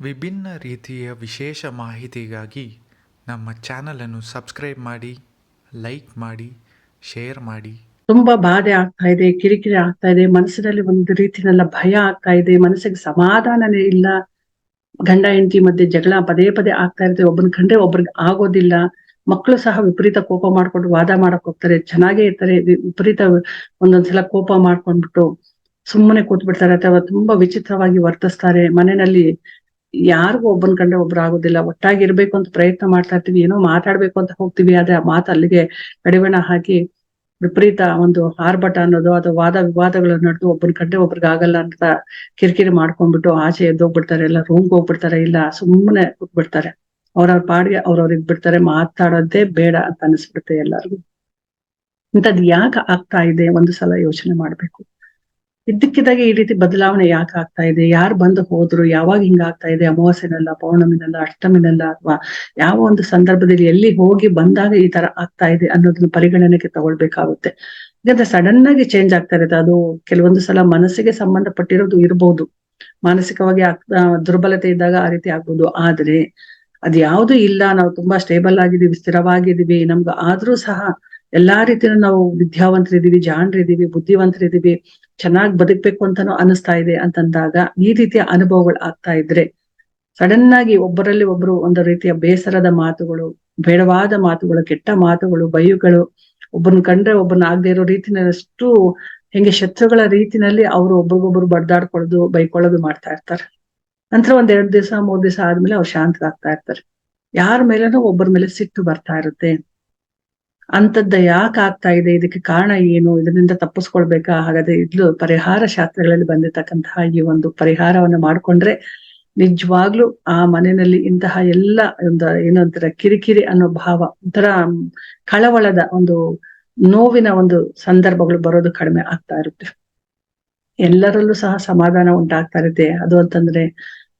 ವಿಭಿನ್ನ ರೀತಿಯ ವಿಶೇಷ ಮಾಹಿತಿಗಾಗಿ ನಮ್ಮ ಚಾನಲನ್ನು ಸಬ್ಸ್ಕ್ರೈಬ್ ಮಾಡಿ, ಲೈಕ್ ಮಾಡಿ, ಶೇರ್ ಮಾಡಿ. ತುಂಬಾ ಬಾಧೆ ಆಗ್ತಾ ಇದೆ, ಕಿರಿಕಿರಿ ಆಗ್ತಾ ಇದೆ, ಮನಸ್ಸಿನಲ್ಲಿ ಒಂದು ರೀತಿನೆಲ್ಲ ಭಯ ಆಗ್ತಾ ಇದೆ, ಮನಸ್ಸಿಗೆ ಸಮಾಧಾನನೇ ಇಲ್ಲ. ಗಂಡ, ಹೆಂಡತಿ ಮಧ್ಯೆ ಜಗಳ ಪದೇ ಪದೇ ಆಗ್ತಾ ಇರುತ್ತೆ, ಒಬ್ಬನ ಕಂಡ್ರೆ ಒಬ್ರಿಗೆ ಆಗೋದಿಲ್ಲ. ಮಕ್ಕಳು ಸಹ ವಿಪರೀತ ಕೋಪ ಮಾಡ್ಕೊಂಡು ವಾದ ಮಾಡಕ್ ಹೋಗ್ತಾರೆ, ಚೆನ್ನಾಗೇ ಇರ್ತಾರೆ, ವಿಪರೀತ ಒಂದೊಂದ್ಸಲ ಕೋಪ ಮಾಡ್ಕೊಂಡ್ಬಿಟ್ಟು ಸುಮ್ಮನೆ ಕೂತ್ಬಿಡ್ತಾರೆ ಅಥವಾ ತುಂಬಾ ವಿಚಿತ್ರವಾಗಿ ವರ್ತಿಸ್ತಾರೆ. ಮನೆಯಲ್ಲಿ ಯಾರಿಗೂ ಒಬ್ಬನ ಕಂಡ್ರೆ ಒಬ್ರು ಆಗೋದಿಲ್ಲ. ಒಟ್ಟಾಗಿ ಇರ್ಬೇಕು ಅಂತ ಪ್ರಯತ್ನ ಮಾಡ್ತಾ ಇರ್ತೀವಿ. ಏನೋ ಮಾತಾಡ್ಬೇಕು ಅಂತ ಹೋಗ್ತೀವಿ. ಆದ್ರೆ ಆ ಮಾತು ಅಲ್ಲಿಗೆ ಕಡಿವಾಣ ಹಾಕಿ ವಿಪರೀತ ಒಂದು ಆರ್ಭಟ ಅನ್ನೋದು ಅಥವಾ ವಾದ ವಿವಾದಗಳು ನಡೆದು ಒಬ್ಬನ ಕಂಡ್ರೆ ಒಬ್ರಿಗೆ ಆಗಲ್ಲ ಅಂತ ಕಿರಿಕಿರಿ ಮಾಡ್ಕೊಂಡ್ಬಿಟ್ಟು ಆಚೆ ಎದ್ದೋಗ್ಬಿಡ್ತಾರೆ. ಇಲ್ಲ ರೂಮ್ಗೆ ಹೋಗ್ಬಿಡ್ತಾರೆ. ಇಲ್ಲ ಸುಮ್ಮನೆ ಕೂತ್ಬಿಡ್ತಾರೆ. ಅವ್ರವ್ರ ಪಾಡಿಗೆ ಅವ್ರವ್ರಿಗೆ ಬಿಡ್ತಾರೆ ಮಾತಾಡೋದೇ ಬೇಡ ಅಂತ ಅನಿಸ್ಬಿಡುತ್ತೆ ಎಲ್ಲರಿಗೂ. ಇಂಥದ್ ಯಾಕೆ ಆಗ್ತಾ ಇದೆ? ಒಂದು ಸಲ ಯೋಚನೆ ಮಾಡ್ಬೇಕು. ಇದ್ದಕ್ಕಿದ್ದಾಗೆ ಈ ರೀತಿ ಬದಲಾವಣೆ ಯಾಕೆ ಆಗ್ತಾ ಇದೆ? ಯಾರು ಬಂದು ಹೋದ್ರು? ಯಾವಾಗ ಹಿಂಗಾಗ್ತಾ ಇದೆ? ಅಮಾವಾಸ್ಯೆನಲ್ಲ, ಪೌರ್ಣಮಿನಲ್ಲ, ಅಷ್ಟಮಿನಲ್ಲ ಅಥವಾ ಯಾವ ಒಂದು ಸಂದರ್ಭದಲ್ಲಿ ಎಲ್ಲಿ ಹೋಗಿ ಬಂದಾಗ ಈ ತರ ಆಗ್ತಾ ಇದೆ ಅನ್ನೋದನ್ನ ಪರಿಗಣನೆಗೆ ತಗೊಳ್ಬೇಕಾಗುತ್ತೆ. ಯಾಕಂದ್ರೆ ಸಡನ್ ಆಗಿ ಚೇಂಜ್ ಆಗ್ತಾ ಇರುತ್ತೆ. ಅದು ಕೆಲವೊಂದು ಸಲ ಮನಸ್ಸಿಗೆ ಸಂಬಂಧಪಟ್ಟಿರೋದು ಇರಬಹುದು ಮಾನಸಿಕವಾಗಿ ದುರ್ಬಲತೆ ಇದ್ದಾಗ ಆ ರೀತಿ ಆಗ್ಬೋದು. ಆದ್ರೆ ಅದ್ ಯಾವ್ದು ಇಲ್ಲ. ನಾವು ತುಂಬಾ ಸ್ಟೇಬಲ್ ಆಗಿದ್ದೀವಿ, ಸ್ಥಿರವಾಗಿದ್ದೀವಿ. ನಮ್ಗೆ ಆದ್ರೂ ಸಹ ಎಲ್ಲಾ ರೀತಿಯಲ್ಲೂ ನಾವು ವಿದ್ಯಾವಂತರಿದ್ದೀವಿ, ಜಾಣರಿದ್ದೀವಿ, ಬುದ್ಧಿವಂತರಿದ್ದೀವಿ, ಚೆನ್ನಾಗ್ ಬದುಕ್ಬೇಕು ಅಂತಾನು ಅನಿಸ್ತಾ ಇದೆ ಅಂತಂದಾಗ ಈ ರೀತಿಯ ಅನುಭವಗಳು ಆಗ್ತಾ ಇದ್ರೆ ಸಡನ್ ಆಗಿ ಒಬ್ಬರಲ್ಲಿ ಒಬ್ರು ಒಂದು ರೀತಿಯ ಬೇಸರದ ಮಾತುಗಳು, ಬೇಡವಾದ ಮಾತುಗಳು, ಕೆಟ್ಟ ಮಾತುಗಳು, ಬೈಯುಗಳು, ಒಬ್ಬನ ಕಂಡ್ರೆ ಒಬ್ಬನ ಆಗದೆ ಇರೋ ರೀತಿನಲ್ಲಿ ಅಷ್ಟು ಹೆಂಗೆ ಶತ್ರುಗಳ ರೀತಿನಲ್ಲಿ ಅವರು ಒಬ್ರಿಗೊಬ್ರು ಬಡ್ದಾಡ್ಕೊಳ್ಳೋದು ಬೈಕೊಳ್ಳೋದು ಮಾಡ್ತಾ ಇರ್ತಾರೆ. ನಂತರ ಒಂದ್ ಎರಡ್ ದಿವಸ, ಮೂರ್ ದಿವಸ ಆದ್ಮೇಲೆ ಅವ್ರು ಶಾಂತರಾಗ್ತಾ ಇರ್ತಾರೆ. ಯಾರ ಮೇಲೇನೋ ಒಬ್ಬರ ಮೇಲೆ ಸಿಟ್ಟು ಬರ್ತಾ ಇರುತ್ತೆ. ಅಂತದ್ದ ಯಾಕೆ ಆಗ್ತಾ ಇದೆ? ಇದಕ್ಕೆ ಕಾರಣ ಏನು? ಇದರಿಂದ ತಪ್ಪಿಸ್ಕೊಳ್ಬೇಕಾ? ಹಾಗಾದ್ರೆ ಇದ್ಲು ಪರಿಹಾರ ಶಾಸ್ತ್ರಗಳಲ್ಲಿ ಬಂದಿರತಕ್ಕಂತಹ ಈ ಒಂದು ಪರಿಹಾರವನ್ನ ಮಾಡ್ಕೊಂಡ್ರೆ ನಿಜವಾಗ್ಲೂ ಆ ಮನೆಯಲ್ಲಿ ಇಂತಹ ಎಲ್ಲ ಒಂದು ಏನು ಅಂತಾರೆ, ಕಿರಿಕಿರಿ ಅನ್ನೋ ಭಾವ, ಒಂಥರ ಕಳವಳದ ಒಂದು ನೋವಿನ ಒಂದು ಸಂದರ್ಭಗಳು ಬರೋದು ಕಡಿಮೆ ಆಗ್ತಾ ಇರುತ್ತೆ. ಎಲ್ಲರಲ್ಲೂ ಸಹ ಸಮಾಧಾನ ಉಂಟಾಗ್ತಾ ಇರುತ್ತೆ. ಅದು ಅಂತಂದ್ರೆ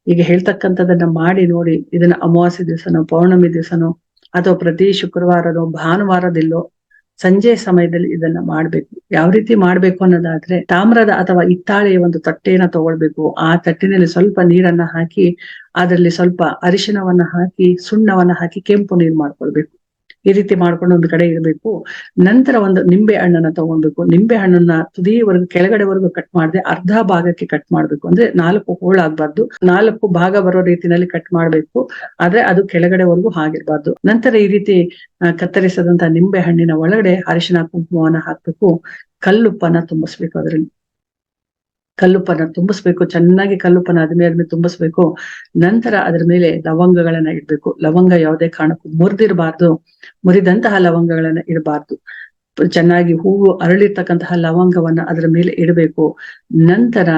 ಈಗ ಹೇಳ್ತಕ್ಕಂಥದನ್ನ ಮಾಡಿ ನೋಡಿ, ಇದನ್ನ ಅಮಾವಾಸ್ಯ ದಿವಸನೋ, ಪೌರ್ಣಮಿ ದಿವಸನೋ ಅಥವಾ ಪ್ರತಿ ಶುಕ್ರವಾರದೋ, ಭಾನುವಾರದಿಲ್ಲೋ ಸಂಜೆ ಸಮಯದಲ್ಲಿ ಇದನ್ನ ಮಾಡ್ಬೇಕು. ಯಾವ ರೀತಿ ಮಾಡ್ಬೇಕು ಅನ್ನೋದಾದ್ರೆ ತಾಮ್ರದ ಅಥವಾ ಇತ್ತಾಳೆಯ ಒಂದು ತಟ್ಟೆಯನ್ನ ತಗೊಳ್ಬೇಕು. ಆ ತಟ್ಟಿನಲ್ಲಿ ಸ್ವಲ್ಪ ನೀರನ್ನ ಹಾಕಿ, ಅದರಲ್ಲಿ ಸ್ವಲ್ಪ ಅರಿಶಿನವನ್ನ ಹಾಕಿ, ಸುಣ್ಣವನ್ನ ಹಾಕಿ, ಕೆಂಪು ನೀರು ಮಾಡ್ಕೊಳ್ಬೇಕು. ಈ ರೀತಿ ಮಾಡ್ಕೊಂಡು ಒಂದು ಕಡೆ ಇರಬೇಕು. ನಂತರ ಒಂದು ನಿಂಬೆ ಹಣ್ಣನ್ನ ತಗೊಬೇಕು ನಿಂಬೆ ಹಣ್ಣನ್ನ ತುದಿಯವರೆಗೂ ಕೆಳಗಡೆವರೆಗೂ ಕಟ್ ಮಾಡದೆ ಅರ್ಧ ಭಾಗಕ್ಕೆ ಕಟ್ ಮಾಡ್ಬೇಕು. ಅಂದ್ರೆ ನಾಲ್ಕು ಹೋಳಾಗ್ಬಾರ್ದು ನಾಲ್ಕು ಭಾಗ ಬರೋ ರೀತಿನಲ್ಲಿ ಕಟ್ ಮಾಡ್ಬೇಕು. ಆದ್ರೆ ಅದು ಕೆಳಗಡೆವರೆಗೂ ಹಾಗಿರ್ಬಾರ್ದು ನಂತರ ಈ ರೀತಿ ಕತ್ತರಿಸದಂತ ನಿಂಬೆ ಹಣ್ಣಿನ ಒಳಗಡೆ ಅರಿಶಿನ ಕುಂಕುಮವನ್ನ ಹಾಕ್ಬೇಕು. ಕಲ್ಲುಪ್ಪನ್ನ ತುಂಬಿಸ್ಬೇಕು ಅದರಲ್ಲಿ. ಕಲ್ಲುಪ್ಪನ್ನ ತುಂಬಿಸ್ಬೇಕು, ಚೆನ್ನಾಗಿ ಕಲ್ಲುಪ್ಪನ ಅದ್ಮೇಲೆ ಅದ್ಮೇಲೆ ತುಂಬಿಸ್ಬೇಕು. ನಂತರ ಅದ್ರ ಮೇಲೆ ಲವಂಗಗಳನ್ನ ಇಡ್ಬೇಕು. ಲವಂಗ ಯಾವುದೇ ಕಾರಣಕ್ಕೂ ಮುರಿದಿರಬಾರ್ದು. ಮುರಿದಂತಹ ಲವಂಗಗಳನ್ನ ಇಡಬಾರ್ದು. ಚೆನ್ನಾಗಿ ಹೂವು ಅರಳಿರ್ತಕ್ಕಂತಹ ಲವಂಗವನ್ನ ಅದರ ಮೇಲೆ ಇಡಬೇಕು. ನಂತರ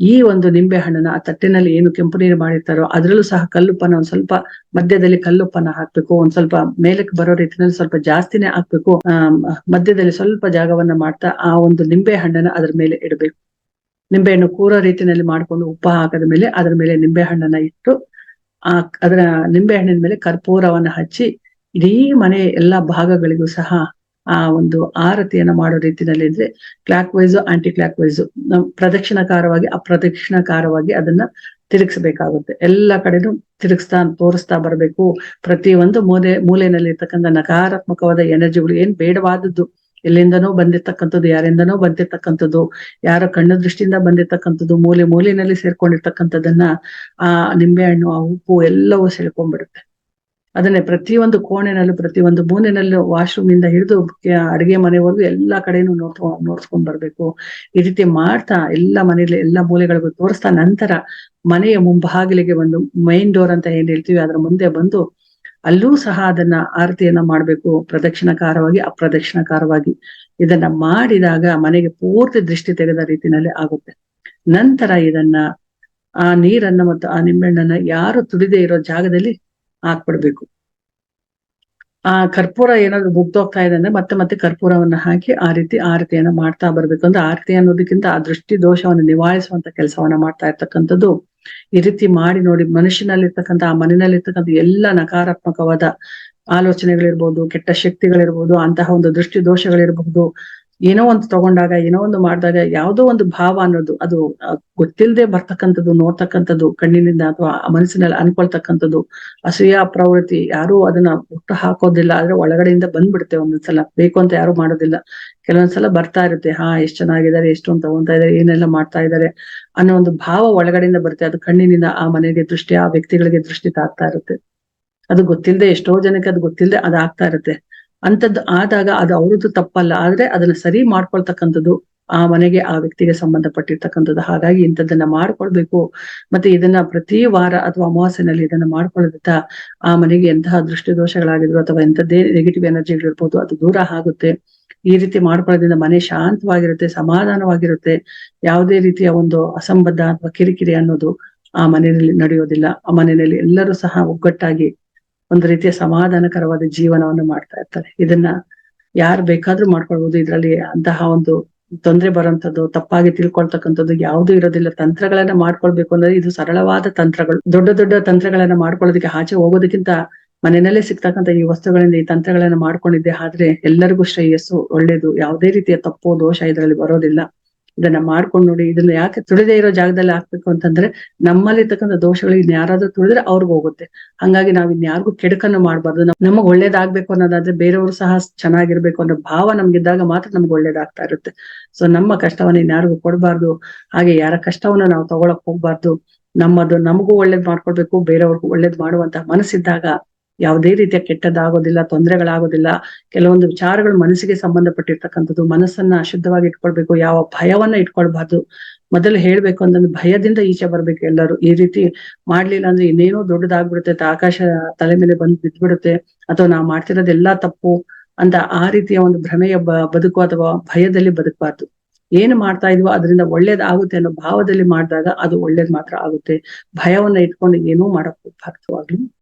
ಈ ಒಂದು ನಿಂಬೆ ಹಣ್ಣನ್ನ ಆ ತಟ್ಟಿನಲ್ಲಿ ಏನು ಕೆಂಪು ನೀರು ಮಾಡಿರ್ತಾರೋ ಅದರಲ್ಲೂ ಸಹ ಕಲ್ಲುಪ್ಪನ ಒಂದ್ ಸ್ವಲ್ಪ ಮಧ್ಯದಲ್ಲಿ ಕಲ್ಲುಪ್ಪನ ಹಾಕ್ಬೇಕು. ಒಂದ್ ಸ್ವಲ್ಪ ಮೇಲಕ್ಕೆ ಬರೋ ರೀತಿನಲ್ಲಿ ಸ್ವಲ್ಪ ಜಾಸ್ತಿನೇ ಹಾಕ್ಬೇಕು. ಮಧ್ಯದಲ್ಲಿ ಸ್ವಲ್ಪ ಜಾಗವನ್ನ ಮಾಡ್ತಾ ಆ ಒಂದು ನಿಂಬೆ ಹಣ್ಣನ್ನ ಅದ್ರ ಮೇಲೆ ಇಡಬೇಕು. ನಿಂಬೆಹಣ್ಣು ಕೂರೋ ರೀತಿಯಲ್ಲಿ ಮಾಡ್ಕೊಂಡು ಉಪ್ಪು ಹಾಕದ ಮೇಲೆ ಅದರ ಮೇಲೆ ನಿಂಬೆ ಹಣ್ಣನ್ನ ಇಟ್ಟು, ಆ ಅದರ ನಿಂಬೆ ಹಣ್ಣಿನ ಮೇಲೆ ಕರ್ಪೂರವನ್ನ ಹಚ್ಚಿ, ಇಡೀ ಮನೆ ಎಲ್ಲಾ ಭಾಗಗಳಿಗೂ ಸಹ ಆ ಒಂದು ಆರತಿಯನ್ನ ಮಾಡೋ ರೀತಿಯಲ್ಲಿ ಇದ್ರೆ clockwise anticlockwise ಪ್ರದಕ್ಷಿಣಾಕಾರವಾಗಿ, ಅಪ್ರದಕ್ಷಿಣಾಕಾರವಾಗಿ ಅದನ್ನ ತಿರುಗಿಸಬೇಕಾಗುತ್ತೆ. ಎಲ್ಲ ಕಡೆನೂ ತಿರುಗಿಸ್ತಾ ತೋರಿಸ್ತಾ ಬರಬೇಕು. ಪ್ರತಿ ಒಂದು ಮೂಲೆ ಮೂಲೆಯಲ್ಲಿ ಇರ್ತಕ್ಕಂಥ ನಕಾರಾತ್ಮಕವಾದ ಎನರ್ಜಿಗಳು ಏನ್ ಬೇಡವಾದದ್ದು ಎಲ್ಲಿಂದನೋ ಬಂದಿರ್ತಕ್ಕಂಥದ್ದು, ಯಾರಿಂದನೋ ಬಂದಿರ್ತಕ್ಕಂಥದ್ದು, ಯಾರ ಕಣ್ಣು ದೃಷ್ಟಿಯಿಂದ ಬಂದಿರ್ತಕ್ಕಂಥದ್ದು, ಮೂಲೆ ಮೂಲೆಯಲ್ಲಿ ಸೇರ್ಕೊಂಡಿರ್ತಕ್ಕಂಥದ್ದನ್ನ ಆ ನಿಂಬೆಹಣ್ಣು ಆ ಉಪ್ಪು ಎಲ್ಲವೂ ಸೇರ್ಕೊಂಡ್ಬಿಡುತ್ತೆ. ಅದನ್ನೇ ಪ್ರತಿಯೊಂದು ಕೋಣೆನಲ್ಲೂ, ಪ್ರತಿಯೊಂದು ಮೂಲೆನಲ್ಲೂ ವಾಶ್ರೂಮ್ ಇಂದ ಹಿಡಿದು ಅಡಿಗೆ ಮನೆವರೆಗೂ ಎಲ್ಲಾ ಕಡೆನೂ ನೋಡ್ಕೊ, ನೋಡ್ಸ್ಕೊಂಡ್ ಬರ್ಬೇಕು. ಈ ರೀತಿ ಮಾಡ್ತಾ ಎಲ್ಲಾ ಮನೆಯಲ್ಲಿ, ಎಲ್ಲಾ ಮೂಲೆಗಳಿಗೂ ತೋರಿಸ್ತಾ ನಂತರ ಮನೆಯ ಮುಂಬಾಗಿಲಿಗೆ ಒಂದು ಮೈನ್ ಡೋರ್ ಅಂತ ಏನ್ ಹೇಳ್ತೀವಿ, ಅದ್ರ ಮುಂದೆ ಬಂದು ಅಲ್ಲೂ ಸಹ ಅದನ್ನ ಆರತಿಯನ್ನ ಮಾಡ್ಬೇಕು, ಪ್ರದಕ್ಷಿಣಾಕಾರವಾಗಿ, ಅಪ್ರದಕ್ಷಿಣಾಕಾರವಾಗಿ. ಇದನ್ನ ಮಾಡಿದಾಗ ಮನೆಗೆ ಪೂರ್ತಿ ದೃಷ್ಟಿ ತೆಗೆದ ರೀತಿನಲ್ಲಿ ಆಗುತ್ತೆ. ನಂತರ ಇದನ್ನ ಆ ನೀರನ್ನ ಮತ್ತು ಆ ನಿಂಬೆಹಣ್ಣನ್ನ ಯಾರು ತುಡಿದೇ ಇರೋ ಜಾಗದಲ್ಲಿ ಹಾಕ್ಬಿಡ್ಬೇಕು. ಆ ಕರ್ಪೂರ ಏನಾದ್ರು ಮುಗ್ದೋಗ್ತಾ ಇದೆ ಅಂದ್ರೆ ಮತ್ತೆ ಮತ್ತೆ ಕರ್ಪೂರವನ್ನ ಹಾಕಿ ಆ ರೀತಿ ಆರತಿಯನ್ನ ಮಾಡ್ತಾ ಬರ್ಬೇಕು. ಅಂದ್ರೆ ಆರತಿ ಅನ್ನೋದಕ್ಕಿಂತ ಆ ದೃಷ್ಟಿ ದೋಷವನ್ನು ನಿವಾರಿಸುವಂತ ಕೆಲಸವನ್ನ ಮಾಡ್ತಾ ಇರ್ತಕ್ಕಂಥದ್ದು ಈ ರೀತಿ ಮಾಡಿ ನೋಡಿ ಮನುಷ್ಯನಲ್ಲಿರ್ತಕ್ಕಂಥ, ಆ ಮನೆಯಲ್ಲಿರ್ತಕ್ಕಂಥ ಎಲ್ಲ ನಕಾರಾತ್ಮಕವಾದ ಆಲೋಚನೆಗಳಿರ್ಬೋದು, ಕೆಟ್ಟ ಶಕ್ತಿಗಳಿರ್ಬೋದು, ಅಂತಹ ಒಂದು ದೃಷ್ಟಿ ದೋಷಗಳಿರ್ಬಹುದು ಏನೋ ಒಂದು ತಗೊಂಡಾಗ, ಏನೋ ಒಂದು ಮಾಡಿದಾಗ ಯಾವುದೋ ಒಂದು ಭಾವ ಅನ್ನೋದು, ಅದು ಗೊತ್ತಿಲ್ಲದೆ ಬರ್ತಕ್ಕಂಥದ್ದು, ನೋಡ್ತಕ್ಕಂಥದ್ದು, ಕಣ್ಣಿನಿಂದ ಅಥವಾ ಮನಸ್ಸಿನಲ್ಲಿ ಅನ್ಕೊಳ್ತಕ್ಕಂಥದ್ದು, ಅಸೂಯ ಪ್ರವೃತ್ತಿ ಯಾರು ಅದನ್ನ ಹುಟ್ಟು ಹಾಕೋದಿಲ್ಲ. ಆದ್ರೆ ಒಳಗಡೆಯಿಂದ ಬಂದ್ಬಿಡುತ್ತೆ ಒಂದೊಂದ್ಸಲ. ಬೇಕು ಅಂತ ಯಾರು ಮಾಡೋದಿಲ್ಲ. ಕೆಲವೊಂದ್ಸಲ ಬರ್ತಾ ಇರುತ್ತೆ. ಹಾ, ಎಷ್ಟು ಚೆನ್ನಾಗಿದ್ದಾರೆ, ಎಷ್ಟೊಂದು ತಗೊಂತಾ ಇದಾರೆ ಏನೆಲ್ಲ ಮಾಡ್ತಾ ಇದ್ದಾರೆ ಅನ್ನೋ ಒಂದು ಭಾವ ಒಳಗಡೆಯಿಂದ ಬರುತ್ತೆ. ಅದು ಕಣ್ಣಿನಿಂದ ಆ ಮನೆಗೆ ದೃಷ್ಟಿ, ಆ ವ್ಯಕ್ತಿಗಳಿಗೆ ದೃಷ್ಟಿ ತಾಗ್ತಾ ಇರುತ್ತೆ. ಅದು ಗೊತ್ತಿಲ್ಲದೆ ಎಷ್ಟೋ ಜನಕ್ಕೆ ಅದು ಗೊತ್ತಿಲ್ಲದೆ ಅದಾಗ್ತಾ ಇರುತ್ತೆ. ಅಂತದ್ದು ಆದಾಗ ಅದು ಅವ್ರದ್ದು ತಪ್ಪಲ್ಲ. ಆದ್ರೆ ಅದನ್ನ ಸರಿ ಮಾಡ್ಕೊಳ್ತಕ್ಕಂಥದ್ದು ಆ ಮನೆಗೆ ಆ ವ್ಯಕ್ತಿಗೆ ಸಂಬಂಧಪಟ್ಟಿರ್ತಕ್ಕಂಥದ್ದು. ಹಾಗಾಗಿ ಇಂಥದ್ದನ್ನ ಮಾಡ್ಕೊಳ್ಬೇಕು. ಮತ್ತೆ ಇದನ್ನ ಪ್ರತಿ ವಾರ ಅಥವಾ ಅಮಾವಾಸ್ಯನಲ್ಲಿ ಇದನ್ನ ಮಾಡ್ಕೊಳ್ಳೋದ್ರಿಂದ ಆ ಮನೆಗೆ ಎಂತಹ ದೃಷ್ಟಿ ದೋಷಗಳಾಗಿದ್ರು ಅಥವಾ ಎಂಥದ್ದೇ ನೆಗೆಟಿವ್ ಎನರ್ಜಿಗಳಿರ್ಬೋದು ಅದು ದೂರ ಆಗುತ್ತೆ. ಈ ರೀತಿ ಮಾಡ್ಕೊಳ್ಳೋದ್ರಿಂದ ಮನೆ ಶಾಂತವಾಗಿರುತ್ತೆ, ಸಮಾಧಾನವಾಗಿರುತ್ತೆ. ಯಾವುದೇ ರೀತಿಯ ಒಂದು ಅಸಂಬದ್ಧ ಅಥವಾ ಕಿರಿಕಿರಿ ಅನ್ನೋದು ಆ ಮನೆಯಲ್ಲಿ ನಡೆಯೋದಿಲ್ಲ. ಆ ಮನೆಯಲ್ಲಿ ಎಲ್ಲರೂ ಸಹ ಒಗ್ಗಟ್ಟಾಗಿ ಒಂದು ರೀತಿಯ ಸಮಾಧಾನಕರವಾದ ಜೀವನವನ್ನು ಮಾಡ್ತಾ ಇರ್ತಾರೆ. ಇದನ್ನ ಯಾರು ಬೇಕಾದ್ರೂ ಮಾಡ್ಕೊಳ್ಬಹುದು ಇದರಲ್ಲಿ ಅಂತಹ ಒಂದು ತೊಂದರೆ ಬರುವಂತದ್ದು, ತಪ್ಪಾಗಿ ತಿಳ್ಕೊಳ್ತಕ್ಕಂಥದ್ದು ಯಾವುದು ಇರೋದಿಲ್ಲ. ತಂತ್ರಗಳನ್ನ ಮಾಡ್ಕೊಳ್ಬೇಕು ಅಂದ್ರೆ ಇದು ಸರಳವಾದ ತಂತ್ರಗಳು. ದೊಡ್ಡ ದೊಡ್ಡ ತಂತ್ರಗಳನ್ನ ಮಾಡ್ಕೊಳ್ಳೋದಕ್ಕೆ ಆಚೆ ಹೋಗೋದಕ್ಕಿಂತ ಮನೆಯಲ್ಲೇ ಸಿಗ್ತಕ್ಕಂಥ ಈ ವಸ್ತುಗಳಿಂದ ಈ ತಂತ್ರಗಳನ್ನ ಮಾಡ್ಕೊಂಡಿದ್ದೆ ಆದ್ರೆ ಎಲ್ಲರಿಗೂ ಶ್ರೇಯಸ್ಸು, ಒಳ್ಳೇದು, ಯಾವುದೇ ರೀತಿಯ ತಪ್ಪು, ದೋಷ ಇದರಲ್ಲಿ ಬರೋದಿಲ್ಲ. ಇದನ್ನ ಮಾಡ್ಕೊಂಡು ನೋಡಿ, ಇದನ್ನ ಯಾಕೆ ತುಳಿದೇ ಇರೋ ಜಾಗದಲ್ಲಿ ಹಾಕ್ಬೇಕು ಅಂತಂದ್ರೆ ನಮ್ಮಲ್ಲಿ ಇರ್ತಕ್ಕಂಥ ದೋಷಗಳು ಇನ್ ಯಾರಾದ್ರೂ ತುಳಿದ್ರೆ ಅವ್ರಿಗೆ ಹೋಗುತ್ತೆ. ಹಂಗಾಗಿ ನಾವ್ ಇನ್ಯಾರಿಗೂ ಕೆಡಕನ್ನು ಮಾಡ್ಬಾರ್ದು. ನಮ್- ನಮಗ್ ಒಳ್ಳೇದಾಗ್ಬೇಕು ಅನ್ನೋದಾದ್ರೆ ಬೇರೆಯವರು ಸಹ ಚೆನ್ನಾಗಿರ್ಬೇಕು ಅನ್ನೋ ಭಾವ ನಮ್ಗಿದ್ದಾಗ ಮಾತ್ರ ನಮ್ಗೆ ಒಳ್ಳೇದಾಗ್ತಾ ಇರುತ್ತೆ. ಸೊ ನಮ್ಮ ಕಷ್ಟವನ್ನ ಇನ್ಯಾರಿಗೂ ಕೊಡಬಾರ್ದು. ಹಾಗೆ ಯಾರ ಕಷ್ಟವನ್ನ ನಾವು ತಗೊಳಕ್ ಹೋಗ್ಬಾರ್ದು. ನಮ್ಮದು, ನಮಗೂ ಒಳ್ಳೇದ್ ಮಾಡ್ಕೊಡ್ಬೇಕು, ಬೇರೆಯವ್ರಿಗೂ ಒಳ್ಳೇದ್ ಮಾಡುವಂತ ಮನಸ್ಸಿದ್ದಾಗ ಯಾವುದೇ ರೀತಿಯ ಕೆಟ್ಟದ್ದಾಗೋದಿಲ್ಲ ತೊಂದರೆಗಳಾಗೋದಿಲ್ಲ, ಕೆಲವೊಂದು ವಿಚಾರಗಳು ಮನಸ್ಸಿಗೆ ಸಂಬಂಧಪಟ್ಟಿರ್ತಕ್ಕಂಥದ್ದು, ಮನಸ್ಸನ್ನ ಅಶುದ್ಧವಾಗಿ ಇಟ್ಕೊಳ್ಬೇಕು, ಯಾವ ಭಯವನ್ನ ಇಟ್ಕೊಳ್ಬಾರ್ದು. ಮೊದಲು ಹೇಳ್ಬೇಕು ಅಂತಂದ್ರೆ ಭಯದಿಂದ ಈಚೆ ಬರ್ಬೇಕು ಎಲ್ಲರೂ. ಈ ರೀತಿ ಮಾಡ್ಲಿಲ್ಲ ಅಂದ್ರೆ ಇನ್ನೇನೋ ದೊಡ್ಡದಾಗ್ಬಿಡುತ್ತೆ ಆಕಾಶ ತಲೆ ಮೇಲೆ ಬಂದು ಬಿದ್ದ್ಬಿಡುತ್ತೆ ಅಥವಾ ನಾವು ಮಾಡ್ತಿರೋದೆಲ್ಲಾ ತಪ್ಪು ಅಂತ ಆ ರೀತಿಯ ಒಂದು ಭ್ರಮೆಯ ಬದುಕು ಅಥವಾ ಭಯದಲ್ಲಿ ಬದುಕಬಾರ್ದು. ಏನು ಮಾಡ್ತಾ ಇದ್ವೋ ಅದರಿಂದ ಒಳ್ಳೇದಾಗುತ್ತೆ ಅನ್ನೋ ಭಾವದಲ್ಲಿ ಮಾಡಿದಾಗ ಅದು ಒಳ್ಳೇದ್ ಮಾತ್ರ ಆಗುತ್ತೆ. ಭಯವನ್ನ ಇಟ್ಕೊಂಡು ಏನೂ ಮಾಡಕ್ ಹೋಗ್ಬಾರ್ದು